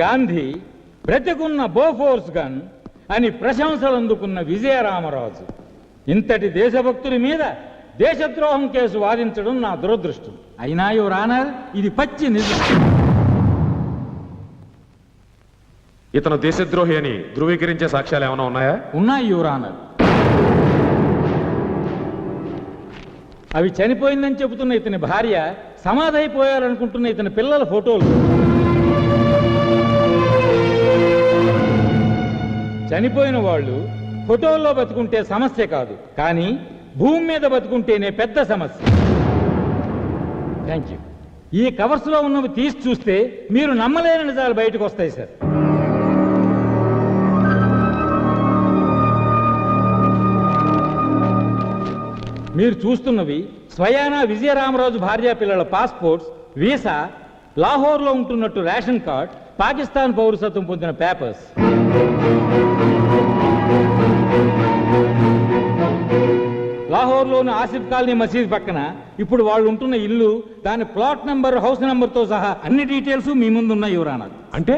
గాంధీ బ్రతికున్న Bofors gun అని ప్రశంసలు అందుకున్న విజయరామరాజు. ఇంతటి దేశభక్తుడి మీద దేశద్రోహం కేసు వాదించడం నా దురదృష్టం. అయినా యువర్ ఆనర్ ఇది పచ్చి నిజం. ఇతను దేశద్రోహి అని ధృవీకరించే సాక్ష్యాలు ఏమైనా ఉన్నాయా? ఉన్నాయి యువర్ ఆనర్. అవి చనిపోయిందని చెబుతున్న ఇతని భార్య సమాధైపోయారనుకుంటున్న ఇతని పిల్లల ఫోటోలు. చనిపోయిన వాళ్ళు ఫోటోల్లో బతుకుంటే సమస్య కాదు కానీ భూమి మీద బతుకుంటేనే పెద్ద సమస్య. థ్యాంక్ యూ ఈ కవర్స్లో ఉన్నవి తీసి చూస్తే మీరు నమ్మలేని నిజాలు బయటకు వస్తాయి సార్ మీరు చూస్తున్నవి స్వయానా విజయరామరాజు భార్యా పిల్లల పాస్పోర్ట్స్ వీసా లాహోర్లో ఉంటున్నట్టు రేషన్ కార్డ్ పాకిస్తాన్ పౌరసత్వం పొందిన పేపర్స్. లాహోర్లోని ఆసిఫ్ కాలనీ మసీద్ పక్కన ఇప్పుడు వాళ్ళు ఉంటున్న ఇల్లు దాని ప్లాట్ నెంబర్ హౌస్ నెంబర్తో సహా అన్ని డీటెయిల్స్ మీ ముందు ఉన్నాయి యువరానర్ అంటే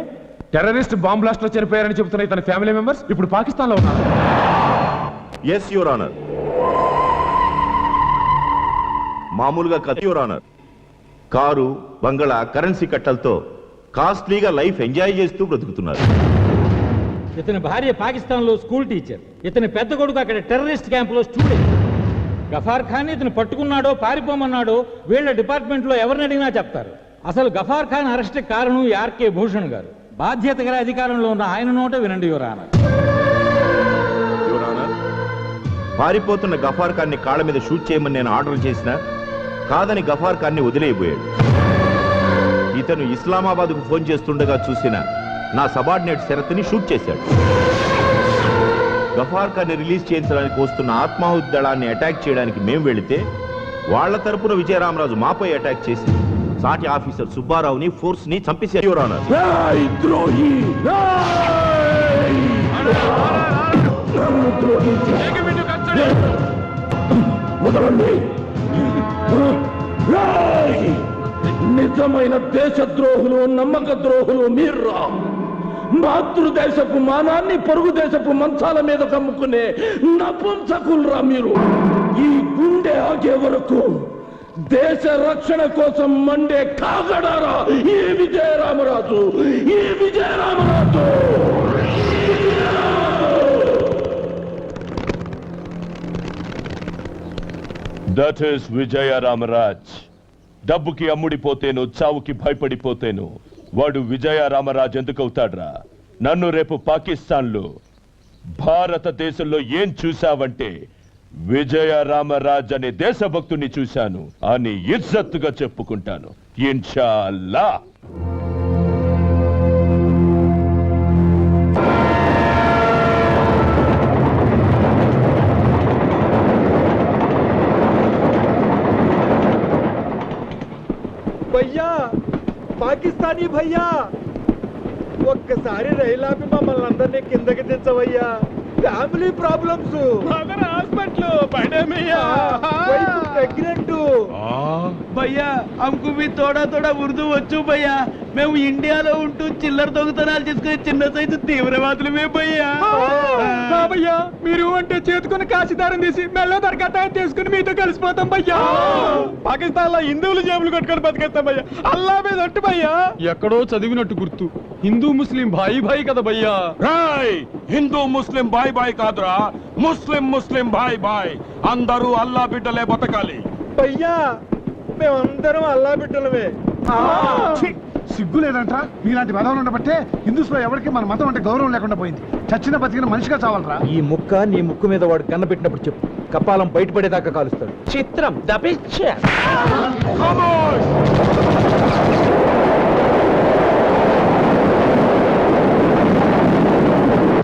టెర్రరిస్ట్ బాంబ్ బ్లాస్ట్లో చనిపోయారని చెబుతున్న ఇతని ఫ్యామిలీ మెంబర్స్ ఇప్పుడు పాకిస్తాన్లో ఉన్నారు. Yes your honour. మామూలుగా కథ యువర్ ఆనర్. కారు బంగళా కరెన్సీ కట్టలతో కాస్ట్లీగా లైఫ్ ఎంజాయ్ చేస్తూ బ్రతుకుతున్నారు. ఇతని భార్య పాకిస్తాన్లో స్కూల్ టీచర్. ఇతని పెద్ద కొడుకు అక్కడ టెర్రరిస్ట్ క్యాంపులో స్టూడెంట్. గఫార్ ఖాన్ ఇతను పట్టుకున్నాడో పారిపోమన్నాడో వీళ్ళ డిపార్ట్మెంట్లో ఎవరిని అడిగినా చెప్తారు. అసలు గఫార్ ఖాన్ అరెస్ట్ కారణం ఆర్కే భూషణ్ గారు. బాధ్యత గల అధికారంలో ఉన్న ఆయన నోట వినండి యువరాన పారిపోతున్న గఫార్ ఖాన్ని కాళ్ళ మీద షూట్ చేయమని నేను ఆర్డర్ చేసిన కాదని గఫార్ ఖాన్ని వదిలేయబోయాడు. ఇతను ఇస్లామాబాద్కు ఫోన్ చేస్తుండగా చూసిన నా సబార్డినేట్ శరత్ని షూట్ చేశాడు. గఫార్ ఖాన్ని రిలీజ్ చేయించడానికి వస్తున్న ఆత్మాహుతి దళాన్ని అటాక్ చేయడానికి మేము వెళితే వాళ్ళ తరపున విజయరామరాజు మాపై అటాక్ చేసి సాటి ఆఫీసర్ సుబ్బారావుని ఫోర్స్ని చంపేశారు! నిజమైన దేశద్రోహులు నమ్మక ద్రోహులు మీర్రా మాతృదేశపు మానాన్ని పొరుగు దేశపు మంచాల మీద కమ్ముకునే నపుంసకులరా మీరు. ఈ గుండె ఆగే వరకు దేశ రక్షణ కోసం మండే కాగడారా ఈ విజయరామరాజు? ఈ విజయరామరాజు! దట్ ఈస్ విజయ రామరాజ్ డబ్బుకి అమ్ముడిపోతేను చావుకి భయపడిపోతేను. వాడు విజయ రామరాజ్ ఎందుకు అవుతాడ్రా నన్ను రేపు పాకిస్తాన్లో భారతదేశంలో ఏం చూశావంటే విజయ రామరాజ్ అనే దేశభక్తుని చూశాను అని ఇజ్జత్తుగా చెప్పుకుంటాను. ఇన్షాల్లా. పాకిస్తానీ భయ్యా ఒక్కసారి రైలు ఆపి మమ్మల్ని అందరినీ కిందకి దించవయ్యా. ఫ్యామిలీ ప్రాబ్లమ్స్ హాస్పిటల్ భయ్యా అమ్కు మీ తోడా తోడా ఉర్దూ వచ్చు భయ్యా. మేము ఇండియాలో ఉంటూ చిల్లర దొంగతనాలు చేసుకుని చిన్న సైజు తీవ్రవాదులమే భయ్యా. భయ్యా మీరు అంటే చేతుకుని కాశీదారం తీసి మెల్ల దరకటాయం తీసుకుని మీతో కలిసిపోతాం భయ్యా. పాకిస్తాన్లో హిందువులు జేబులు కట్టుకొని బతికేస్తాం భయ్యా. అల్లా మీద అట్టు భయ్యా. ఎక్కడో చదివినట్టు గుర్తు. హిందూ ముస్లిం భాయి భాయి కదా భయ్యా. రాయ్ హిందూ ముస్లిం భాయి భాయి కాదురా. ముస్లిం ముస్లిం భాయి భాయ్. అందరూ అల్లా బిడ్డలే బతకాలి. భయ్యా మేమందరం అల్లా బిడ్డలమే సిగ్గు లేదంట్రా. మీలాంటి వెధవలు ఉండబట్టే హిందూస్లో ఎవరికి మన మతం అంటే గౌరవం లేకుండా పోయింది. చచ్చిన బతికిన మనిషిగా చావాలరా. ఈ ముక్క నీ ముక్కు మీద వాడు కన్నపెట్టినప్పుడు చెప్పు. కపాలం బయటపడేదాకా కాలుస్తాడు. చిత్రం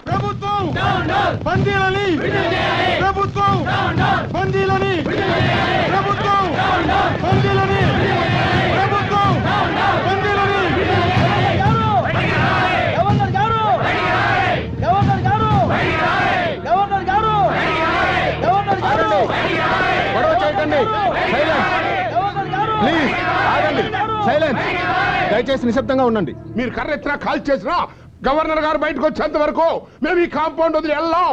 ప్రభుత్వం! బందీలని ప్రభుత్వం బందీలని ప్రభుత్వం బందీలని governor garu governor garu governor garu governor garu గొడవ చేయకండి సైలెంట్ గవర్నర్ గారు ప్లీజ్ ఆగండి సైలెంట్ దయచేసి నిశ్శబ్దంగా ఉండండి. మీరు కర్ర ఎత్తినా కాల్ చేసినా గవర్నర్ గారు బయటకు వచ్చేంత వరకు మేము ఈ కాంపౌండ్ వదిలి వెళ్ళాం.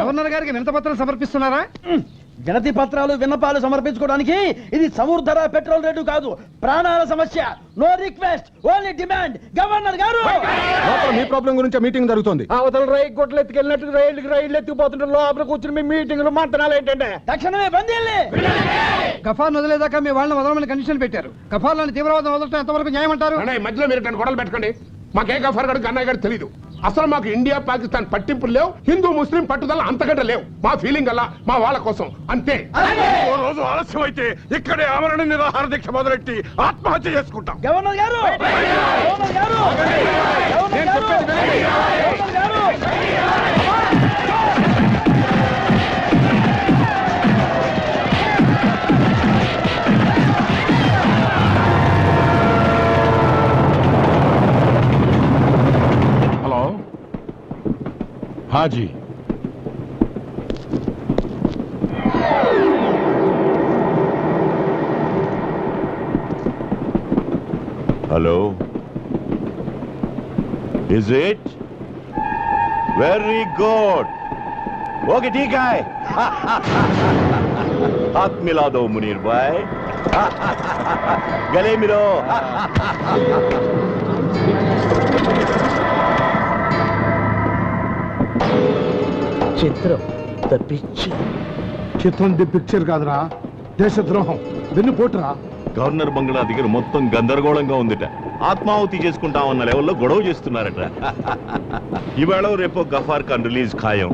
గవర్నర్ గారికి వినతపత్రం సమర్పిస్తున్నారా? వినతి పత్రాలు విన్నపాలు సమర్పించుకోవడానికి ఇది సముద్ర పెట్రోల్ రేటు కాదు. ప్రాణాల సమస్య. No request only demand governor garu! మీ ప్రాబ్లం గురించి మీటింగ్ జరుగుతోంది. అవతల రై గుడ్లు ఎత్తుకెళ్ళినట్టు రైళ్ళకి రైళ్ళు ఎత్తుకుపోతుంటే లోపల కూర్చుని మీ మీటింగ్లు మంతనాలు ఏంటంటే? తక్షణమే బందీల్ని గఫార్ వదిలేదాకా మీ వాళ్ళని వదలమని కండిషన్ పెట్టారు. గఫార్లను తీవ్రవాదం వదలటం ఎంతవరకు న్యాయం అంటారు మధ్యలో మీరు గొడవలు పెట్టకండి. మాకేం గఫర్ గారు అన్నయ్య గారు తెలియదు అసలు మాకు ఇండియా పాకిస్తాన్ పట్టింపులు లేవు. హిందూ ముస్లిం పట్టుదల అంతకంటే లేవు. మా ఫీలింగ్ అలా మా వాళ్ళ కోసం. అంతే. ఓ రోజు ఆలస్యం అయితే ఇక్కడే ఆమరణ నిరాహార దీక్ష మొదలెట్టి ఆత్మహత్య చేసుకుంటాం. గవర్నర్ గారు! గవర్నర్ గవర్నర్ हाँ जी hello. Is it very good okay ठीक है। हाथ मिला दो मुनीर भाई। गले मिलो। చిత్రం. తప్పించి చిత్రం ది పిక్చర్ కాదురా. దేశద్రోహం. వెన్ను పోటురా. గవర్నర్ బంగ్లా దగ్గర మొత్తం గందరగోళంగా ఉందిట. ఆత్మాహుతి చేసుకుంటామన్న లెవెల్లో గొడవ చేస్తున్నారట. ఇవాళ రేపో గఫార్ ఖాన్ రిలీజ్ ఖాయం.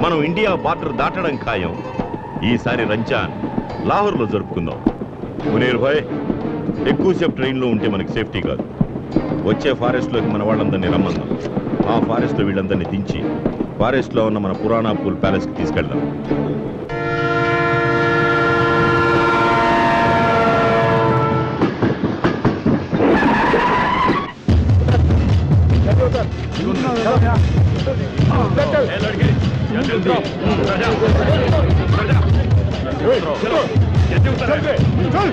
మనం ఇండియా బార్డర్ దాటడం ఖాయం. ఈసారి రంజాన్ లాహోర్లో జరుపుకుందాం. మునీర్ భాయ్ ఎక్కువసేపు ట్రైన్లో ఉంటే మనకి సేఫ్టీ కాదు. వచ్చే ఫారెస్ట్లోకి మన వాళ్ళందరినీ రమ్మందాం ఆ ఫారెస్ట్లో వీళ్ళందరినీ దించి ఫారెస్ట్లో ఉన్న మన పురాణా పూల్ ప్యాలెస్కి తీసుకెళ్దాం ప్రభుత్వం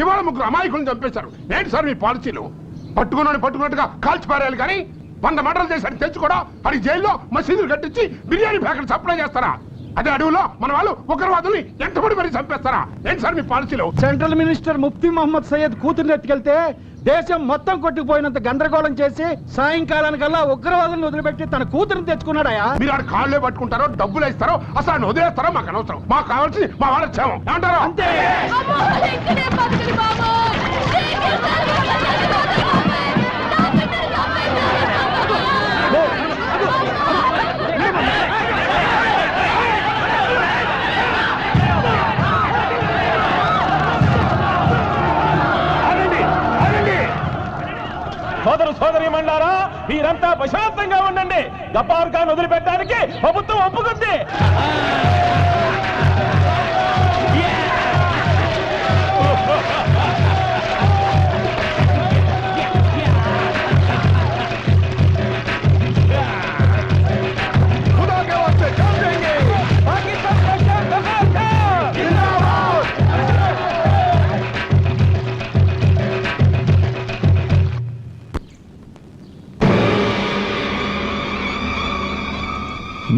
ఇవాళ ముగ్గురు అమాయకులను చంపేశారు. ఏంటి సార్ మీ పాలసీలు? పట్టుకున్నాడు పట్టుకున్నట్టుగా కాల్చి పారేయాలి కానీ వంద మంటలు చేశాడు తెచ్చుకోవడం అది జైల్లో మసీదులు కట్టించి బిర్యానీ ప్యాకెట్ సప్లై చేస్తారా? అదే అడవిలో మన వాళ్ళు ఉగ్రవాదుల్ని ఎంతమంది మరి చంపేస్తారా? ఏంటి సార్ మీ పాలసీలు? సెంట్రల్ మినిస్టర్ ముఫ్తీ మహమ్మద్ సయ్యద్ కూతురు ఎత్తుకెళ్తే దేశం మొత్తం కొట్టుకుపోయినంత గందరగోళం చేసి సాయంకాలానికల్లా ఉగ్రవాదులను వదిలిపెట్టి తన కూతురుని తెచ్చుకున్నాడయా? మీరు ఆడ కాళ్ళే పట్టుకుంటారో డబ్బులు ఇస్తారో అసలు ఆయన వదిలేస్తారో మాకు అనవసరం. మాకు కావాల్సింది మా వాళ్ళ క్షేమం. అంతే మీరంతా ప్రశాంతంగా ఉండండి. గబ్బార్ ఖాన్ వదిలిపెట్టడానికి ప్రభుత్వం ఒప్పుకుంది.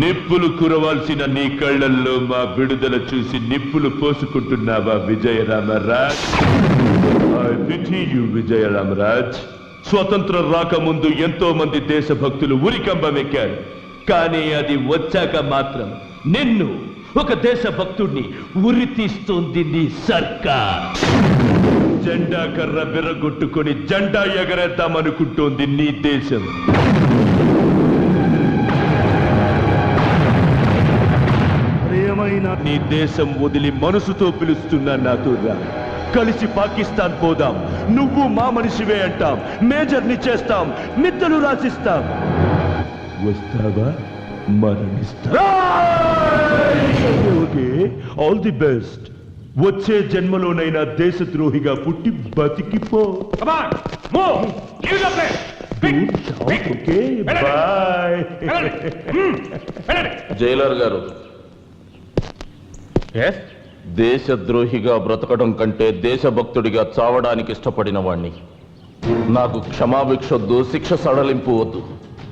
నిప్పులు కురవాల్సిన నీ కళ్ళల్లో మా విడుదల చూసి నిప్పులు పోసుకుంటున్నావా విజయరామరాజ్? విజయరామరాజ్. స్వతంత్రం రాకముందు ఎంతో మంది దేశభక్తులు ఉరికంబమెక్కారు. కానీ అది వచ్చాక మాత్రం నిన్ను ఒక దేశభక్తుడిని ఉరి తీస్తోంది నీ సర్కార్. జెండా కర్ర విరగొట్టుకొని జెండా ఎగరేద్దామనుకుంటోంది నీ దేశం. ప్రియమైన నీ దేశం వదిలి మనసుతో పిలుస్తున్నా నాతో రా కలిసి పాకిస్తాన్ పోదాం. నువ్వు మా మనిషివే అంటాం. మేజర్ని చేస్తాం. మిత్తలు రాసిస్తాం. వస్తావా? మరణిస్తా ఓకే ఆల్ ది బెస్ట్. వచ్చే జన్మలోనైనా దేశద్రోహిగా పుట్టి బతికిపో. ఓకే బాయ్ జైలర్ గారు దేశద్రోహిగా బ్రతకడం కంటే దేశభక్తుడిగా చావడానికి ఇష్టపడిన వాణ్ణి. నాకు క్షమాభిక్షొద్దు శిక్ష సడలింపు వద్దు.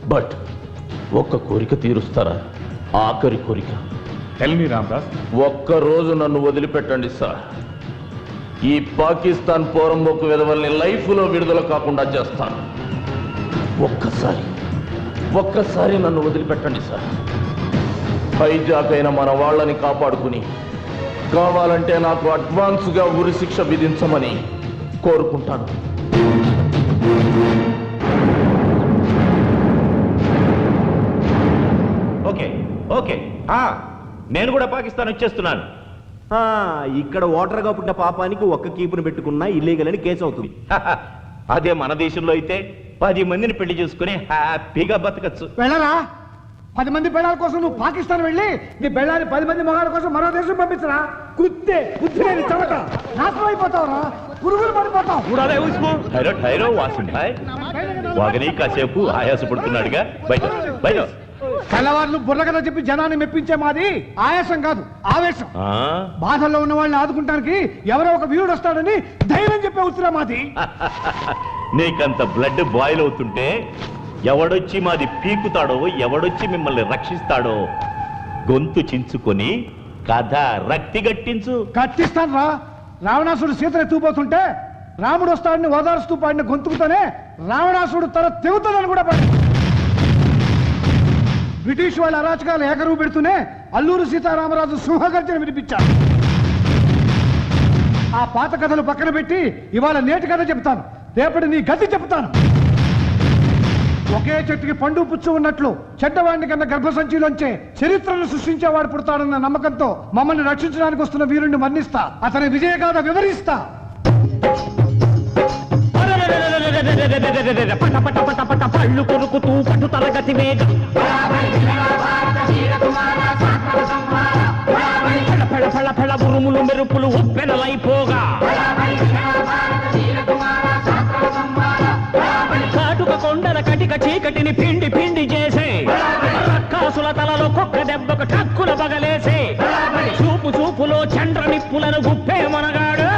బట్ ఒక్క కోరిక తీరుస్తారా? ఆఖరి కోరిక. ఒక్క రోజు నన్ను వదిలిపెట్టండి సార్. ఈ పాకిస్తాన్ పోరంబోకు విధవల్ని లైఫ్లో విడుదల కాకుండా చేస్తాను. ఒక్కసారి ఒక్కసారి నన్ను వదిలిపెట్టండి సార్. హైజాక్ అయిన మన వాళ్ళని కాపాడుకుని కావాలంటే నాకు అడ్వాన్స్గా ఉరి శిక్ష విధించమని కోరుకుంటాను. Okay okay. ఆ, నేను కూడా పాకిస్తాన్ వచ్చేస్తున్నాను. ఆ, ఇక్కడ ఓటర్గా పుట్టిన పాపానికి ఒక్క కీపుని పెట్టుకున్నా ఇల్లీగల్ అని కేసు అవుతుంది. అదే మన దేశంలో అయితే పది మందిని పెళ్ళి చేసుకుని హ్యాపీగా బతకచ్చు. వెళ్ళరా? పది మంది పెళ్ళాల కోసం నువ్వు పాకిస్తాన్ వెళ్ళి నీ పెళ్ళాన్ని పది మంది మగాళ్ళ కోసం మరో దేశం పంపించరా? కుత్తే బుద్ధి లేని చెమట. నాశనం అయిపోతావురా. పురుగులు పడిపోతావు. వాగని కాసేపు ఆయాసపడుతున్నాడుగా. బయట బయట. తెల్లవారులు బుర్ర కథ చెప్పి జనాన్ని మెప్పించే మాది ఆయాసం కాదు ఆవేశం. ఆ, బాధల్లో ఉన్న వాళ్ళని ఆదుకుంటానికి ఎవరో ఒక వీరుడు వస్తాడని ధైర్యం చెప్పే ఉత్తరా మాది. నీకంత బ్లడ్ బాయిల్ అవుతుంటే ఎవడొచ్చి మాది పీకుతాడో ఎవడొచ్చి మిమ్మల్ని రక్షిస్తాడో గొంతు చించుకొని కథ రక్తి గట్టించు. కత్తిస్తాను రా. రావణాసుడు సీతను ఎత్తుకుపోతుంటే రాముడు వస్తాడని ఓదారుస్తూ పాడిన గొంతుకుతోనే రావణాసుడు తన తెగుతుందని కూడా పాడి బ్రిటిష్ వాళ్ళ అరాచకాలు ఏకరువు పెడుతూనే అల్లూరు సీతారామరాజు సింహగర్జన వినిపించారు. ఆ పాత కథలు పక్కన పెట్టి ఇవాళ నేటి కథ చెప్తాను. రేపటి నీ గతి చెప్తాను. ఒకే చెట్టుకి పండు పుచ్చు ఉన్నట్లు చెడ్డవాడిని కన్నా గర్భసంచిలోంచే చరిత్రను సృష్టించేవాడు పుడతాడన్న నమ్మకంతో మమ్మల్ని రక్షించడానికి వస్తున్న వీరుణ్ణి మరణిస్తా అతని విజయగాథ వివరిస్తా పట పట పట పట పళ్ళు కొరుకుతూ పట్టు వేగ ఉరుములు మెరుపులు ఉప్పెనలైపోగా దెబ్బకు టక్కుల బగలేసే చూపు చూపులో చండ్ర నిప్పులను గుప్పే మనగాడు.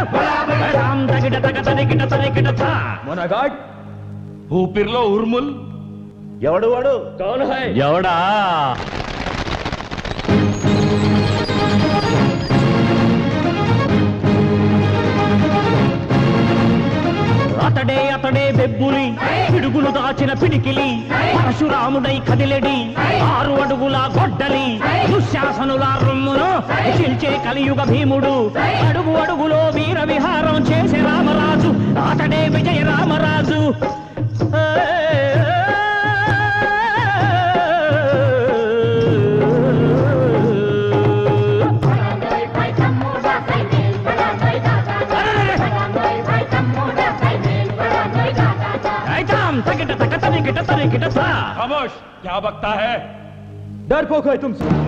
మనగాడ్. ఊపిరిలో ఉర్ముల్ ఎవడు వాడు? ఎవడా? అతడే అతడే బెబ్బులి పిడుగులు దాచిన పిడికిలి పరశురాముడై కదిలెడి ఆరు అడుగుల గొడ్డలి దుశ్శాసనుల రొమ్మును చిల్చే కలియుగ భీముడు. అడుగు అడుగులో వీర విహారం చేసే రామరాజు అతడే విజయ రామరాజు. गिटता नहीं सा। खामोश क्या बकता है डर पोख है तुमसे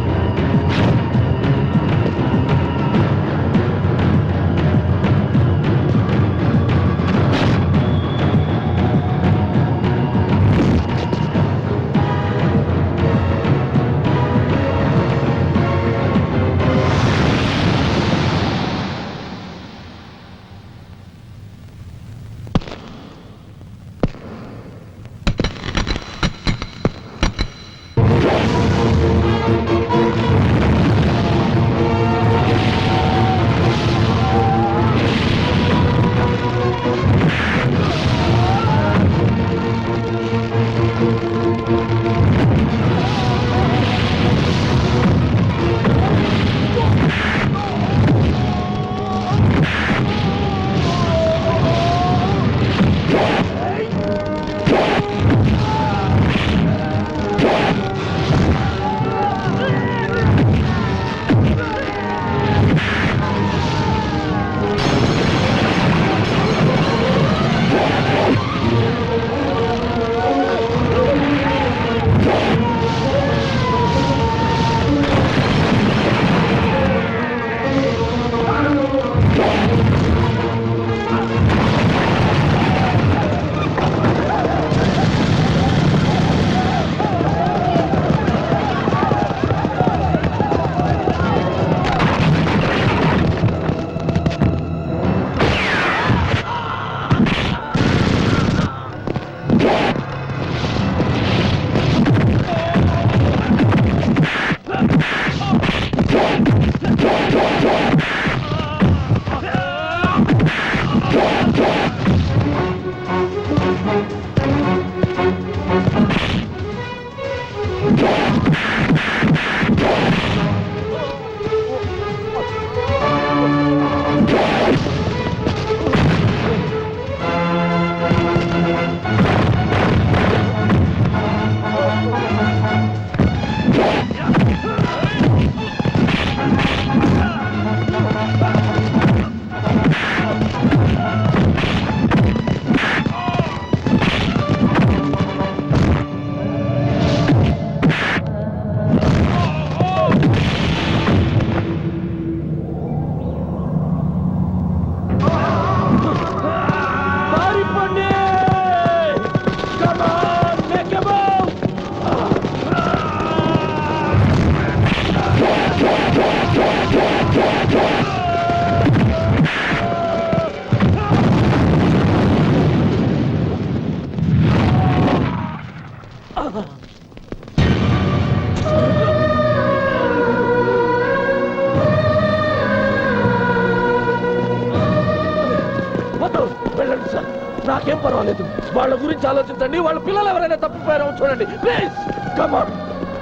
నాకేం వాళ్ళ గురించి ఆలోచించండి. వాళ్ళ పిల్లలు ఎవరైనా తప్పిపోయారో చూడండి. ప్లీజ్ కమాన్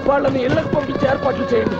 వాళ్ళని ఇళ్ళకు పంపించే ఏర్పాట్లు చేయండి.